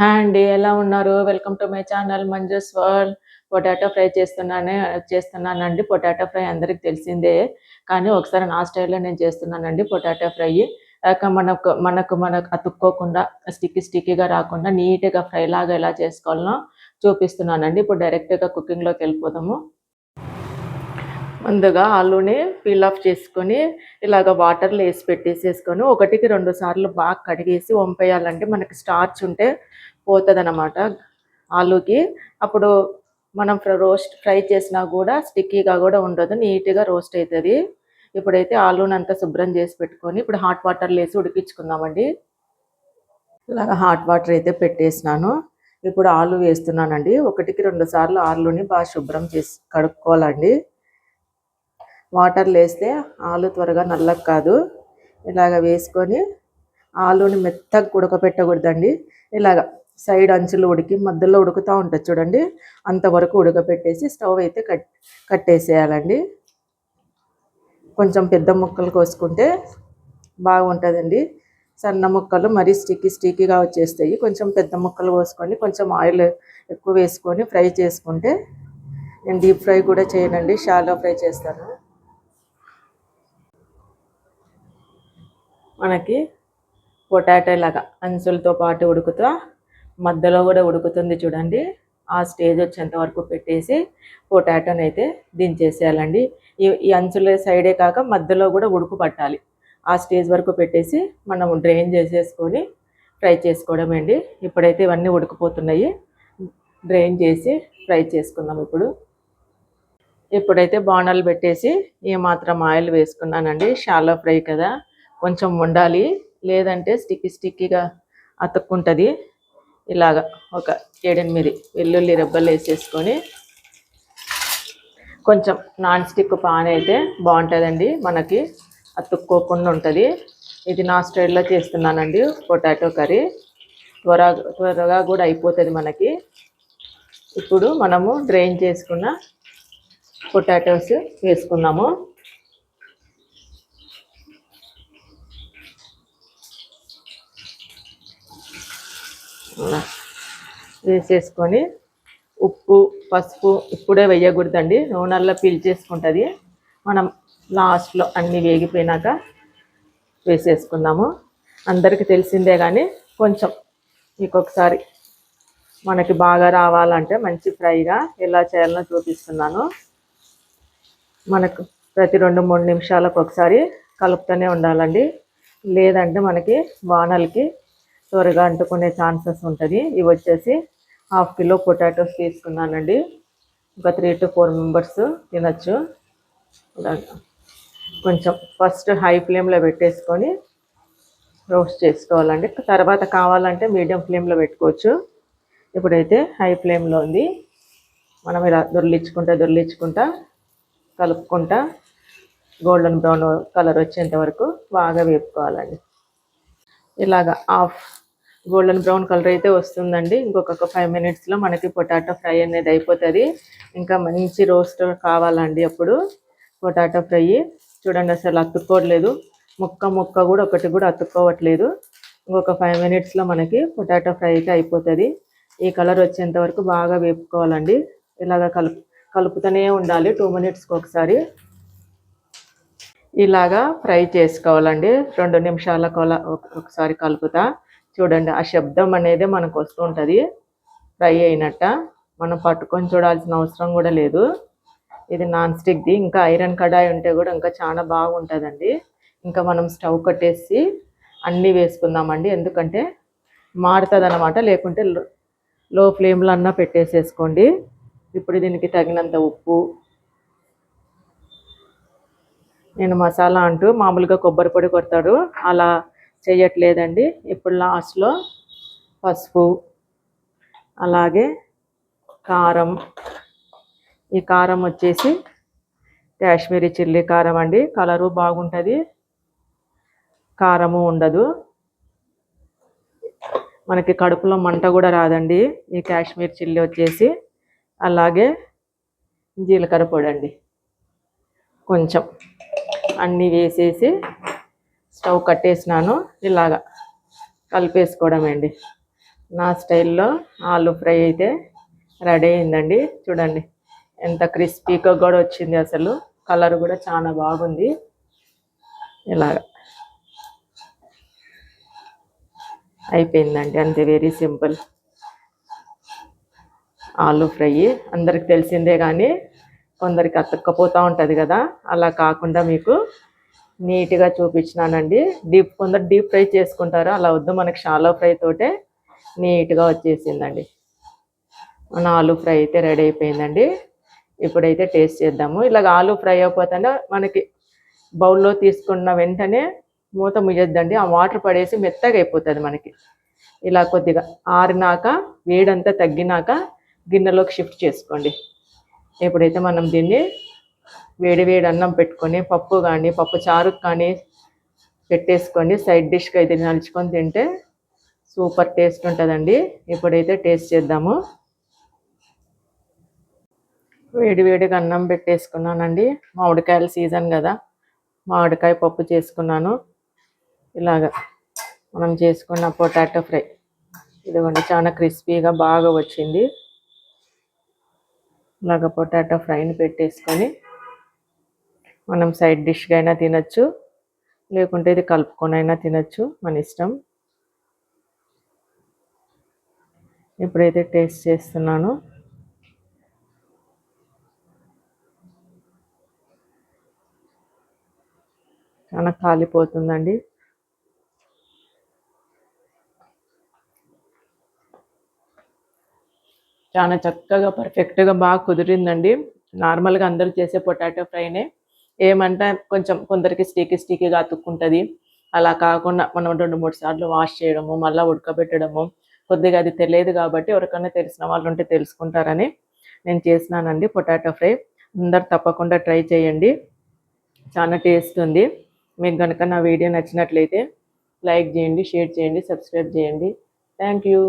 Hi అండి ఎలా ఉన్నారు? Welcome to my channel Manju's world potato fry చేస్తున్నానే చేస్తున్నానండి. పొటాటో ఫ్రై అందరికి తెలిసిందే. కానీ ఒకసారి నా స్టైల్లో నేను చేస్తున్నానండి పొటాటో ఫ్రై మనకు మనకు మనకు అతుక్కోకుండా స్టిక్కీ స్టిక్కీగా రాకుండా నీట్గా ఫ్రై లాగా ఎలా చేసుకోవాలనో చూపిస్తున్నానండి. ఇప్పుడు డైరెక్ట్గా కుకింగ్లోకి వెళ్ళిపోదాము. ముందుగా ఆలూని పీల్ ఆఫ్ చేసుకొని ఇలాగ వాటర్లో వేసి పెట్టేసేసుకొని ఒకటికి రెండు సార్లు బాగా కడిగేసి వంపేయాలంటే మనకి స్టార్చ్ ఉంటే పోతుంది అనమాట ఆలూకి. అప్పుడు మనం రోస్ట్ ఫ్రై చేసినా కూడా స్టిక్కీగా కూడా ఉండదు నీట్గా రోస్ట్ అవుతుంది ఇప్పుడైతే ఆలూని అంతా శుభ్రం చేసి పెట్టుకొని ఇప్పుడు హాట్ వాటర్లో వేసి ఉడికించుకుందామండి. ఇలాగ హాట్ వాటర్ అయితే పెట్టేసినాను. ఇప్పుడు ఆలు వేస్తున్నానండి. ఒకటికి రెండు సార్లు ఆలుని బాగా శుభ్రం చేసి కడుక్కోవాలండి. వాటర్లో వేస్తే ఆలు త్వరగా నల్లగా కాదు. ఇలాగ వేసుకొని ఆలుని మెత్తగా ఉడకపెట్టకూడదండి. ఇలాగ సైడ్ అంచులు ఉడికి మధ్యలో ఉడుకుతూ ఉంటుంది చూడండి. అంతవరకు ఉడకపెట్టేసి స్టవ్ అయితే కట్ కట్టేసేయాలండి. కొంచెం పెద్ద ముక్కలు కోసుకుంటే బాగుంటుందండి. సన్న ముక్కలు మరీ స్టిక్కీ స్టిక్కీగా వచ్చేస్తాయి. కొంచెం పెద్ద ముక్కలు కోసుకొని కొంచెం ఆయిల్ ఎక్కువ వేసుకొని ఫ్రై చేసుకుంటే నేను డీప్ ఫ్రై కూడా చేయనండి. షాలో ఫ్రై చేస్తాను. మనకి పొటాటో లాగా అంచులతో పాటు ఉడుకుతా మధ్యలో కూడా ఉడుకుతుంది చూడండి. ఆ స్టేజ్ వచ్చేంత వరకు పెట్టేసి పొటాటోని అయితే దించేసేయాలండి. ఈ ఈ అంచుల సైడే కాక మధ్యలో కూడా ఉడుకు పట్టాలి. ఆ స్టేజ్ వరకు పెట్టేసి మనం డ్రైన్ చేసేసుకొని ఫ్రై చేసుకోవడం అండి. ఇప్పుడైతే ఇవన్నీ ఉడికిపోతున్నాయి. డ్రైన్ చేసి ఫ్రై చేసుకుందాం ఇప్పుడు. ఇప్పుడైతే బాణాలు పెట్టేసి ఏమాత్రం ఆయిల్ వేసుకున్నానండి. షాలో ఫ్రై కదా. కొంచెం ఉండాలి. లేదంటే స్టిక్కీ స్టిక్కీగా అతుక్కుంటుంది. ఇలాగ ఒక ఏడెనిమిది వెల్లుల్లి రెబ్బలు వేసేసుకొని కొంచెం నాన్ స్టిక్ పాన్ అయితే బాగుంటుందండి. మనకి అతుక్కోకుండా ఉంటుంది. ఇది నా స్టైల్లో చేస్తున్నానండి పొటాటో కర్రీ. త్వరగా త్వరగా కూడా అయిపోతుంది మనకి. ఇప్పుడు మనము డ్రైన్ చేసుకున్న పొటాటోస్ వేసుకున్నాము వేసేసుకొని ఉప్పు పసుపు ఇప్పుడే వేయకూడదండి. నూనెల్లో పీల్చేసుకుంటుంది మనం లాస్ట్లో అన్నీ వేగిపోయినాక వేసేసుకుందాము. అందరికీ తెలిసిందే కానీ కొంచెం మీకు ఒకసారి మనకి బాగా రావాలంటే మంచి ఫ్రైగా ఎలా చేయాలో చూపిస్తున్నాను. మనకు ప్రతి రెండు మూడు నిమిషాలకు ఒకసారి కలుపుతూనే ఉండాలండి. లేదంటే మనకి వానలకి త్వరగా అంటుకునే ఛాన్సెస్ ఉంటుంది. ఇవి వచ్చేసి హాఫ్ కిలో పొటాటోస్ తీసుకున్నానండి. ఒక త్రీ టు ఫోర్ మెంబర్స్ తినచ్చు. కొంచెం ఫస్ట్ హై ఫ్లేమ్లో పెట్టేసుకొని రోస్ట్ చేసుకోవాలండి. తర్వాత కావాలంటే మీడియం ఫ్లేమ్లో పెట్టుకోవచ్చు. ఇప్పుడైతే హై ఫ్లేమ్లో ఉంది. మనం ఇలా దొర్లించుకుంటా దొర్లించుకుంటా కలుపుకుంటా గోల్డెన్ బ్రౌన్ కలర్ వచ్చేంత వరకు బాగా వేపుకోవాలండి. ఇలాగ హాఫ్ గోల్డెన్ బ్రౌన్ కలర్ అయితే వస్తుందండి. ఇంకొక ఫైవ్ మినిట్స్లో మనకి పొటాటో ఫ్రై అనేది అయిపోతుంది. ఇంకా మంచి రోస్ట్ కావాలండి అప్పుడు పొటాటో ఫ్రై. చూడండి అసలు అతుక్కోవట్లేదు ముక్క ముక్క కూడా ఒకటి కూడా అతుక్కోవట్లేదు. ఇంకొక ఫైవ్ మినిట్స్లో మనకి పొటాటో ఫ్రై అయితే అయిపోతుంది. ఈ కలర్ వచ్చేంత వరకు బాగా వేపుకోవాలండి. ఇలాగ కలుపు కలుపుతూనే ఉండాలి. టూ మినిట్స్కి ఒకసారి ఇలాగా ఫ్రై చేసుకోవాలండి. రెండు నిమిషాల ఒకసారి కలుపుతా. చూడండి ఆ శబ్దం అనేది మనకు వస్తూ ఉంటుంది. ఫ్రై అయినట్ట. మనం పట్టుకొని చూడాల్సిన అవసరం కూడా లేదు. ఇది నాన్ స్టిక్ది ఇంకా ఐరన్ కడాయి ఉంటే కూడా ఇంకా చాలా బాగుంటుందండి. ఇంకా మనం స్టవ్ కట్టేసి అన్నీ వేసుకుందామండి. ఎందుకంటే మారుతుంది అనమాట లేకుంటే లో ఫ్లేమ్లో అన్నా పెట్టేసేసుకోండి. ఇప్పుడు దీనికి తగినంత ఉప్పు. నేను మసాలా అంటూ మామూలుగా కొబ్బరి పొడి కొడతాడు అలా చేయట్లేదండి. ఇప్పుడు లాస్ట్లో పసుపు అలాగే కారం. ఈ కారం వచ్చేసి కాశ్మీరీ చిల్లీ కారం అండి. కలరు బాగుంటుంది. కారము ఉండదు. మనకి కడుపులో మంట కూడా రాదండి. ఈ కాశ్మీర్ చిల్లీ వచ్చేసి అలాగే జీలకర్ర పొడి అండి. కొంచెం అన్నీ వేసేసి స్టవ్ కట్టేసినాను. ఇలాగా కలిపేసుకోవడం అండి. నా స్టైల్లో ఆలు ఫ్రై అయితే రెడీ అయిందండి. చూడండి ఎంత క్రిస్పీగా కూడా వచ్చింది అసలు. కలర్ కూడా చాలా బాగుంది. ఇలాగ అయిపోయిందండి. అంతే వెరీ సింపుల్ ఆలు ఫ్రై. అందరికి తెలిసిందే కానీ కొందరికి అతక్కపోతూ ఉంటుంది కదా. అలా కాకుండా మీకు నీట్గా చూపించినానండి. డీప్ కొందరు డీప్ ఫ్రై చేసుకుంటారు? అలా వద్దు మనకి షాలో ఫ్రై తోటే నీట్గా వచ్చేసిందండి. మన ఆలు ఫ్రై అయితే రెడీ అయిపోయిందండి. ఇప్పుడైతే టేస్ట్ చేద్దాము. ఇలాగ ఆలు ఫ్రై అయిపోతుంటే మనకి బౌల్లో తీసుకున్న వెంటనే మూత ముయ్యొద్దండి. ఆ వాటర్ పడేసి మెత్తగా అయిపోతుంది మనకి. ఇలా కొద్దిగా ఆరినాక వేడంతా తగ్గినాక గిన్నెలోకి షిఫ్ట్ చేసుకోండి. ఎప్పుడైతే మనం దీన్ని వేడి వేడి అన్నం పెట్టుకొని పప్పు కానీ పప్పు చారు కానీ పెట్టేసుకొని సైడ్ డిష్గా అయితే నలుచుకొని తింటే సూపర్ టేస్ట్ ఉంటుందండి. ఇప్పుడైతే టేస్ట్ చేద్దాము. వేడి వేడిగా అన్నం పెట్టేసుకున్నానండి. మామిడికాయల సీజన్ కదా. మామిడికాయ పప్పు చేసుకున్నాను. ఇలాగా మనం చేసుకున్న పొటాటో ఫ్రై. ఇదిగోండి చాలా క్రిస్పీగా బాగా వచ్చింది. ఇలాగ పొటాటో ఫ్రైని పెట్టేసుకొని మనం సైడ్ డిష్గా అయినా తినచ్చు. లేకుంటే ఇది కలుపుకొని అయినా తినచ్చు మన ఇష్టం. ఇప్పుడైతే టేస్ట్ చేస్తున్నాను. చాలా కాలిపోతుందండి. చాలా చక్కగా పర్ఫెక్ట్గా బాగా కుదిరిందండి. నార్మల్గా అందరూ చేసే పొటాటో ఫ్రైనే. ఏమంటే కొంచెం కొందరికి స్టీకి స్టీకిగా అతుక్కుంటుంది. అలా కాకుండా మనం రెండు మూడు సార్లు వాష్ చేయడము మళ్ళీ ఉడకబెట్టడము కొద్దిగా అది తెలియదు కాబట్టి ఎవరికైనా తెలిసిన వాళ్ళు ఉంటే తెలుసుకుంటారని నేను చేసినానండి పొటాటో ఫ్రై. అందరు తప్పకుండా ట్రై చేయండి. చాలా టేస్ట్ ఉంది. మీకు కనుక నా వీడియో నచ్చినట్లయితే లైక్ చేయండి షేర్ చేయండి సబ్స్క్రైబ్ చేయండి. Thank you.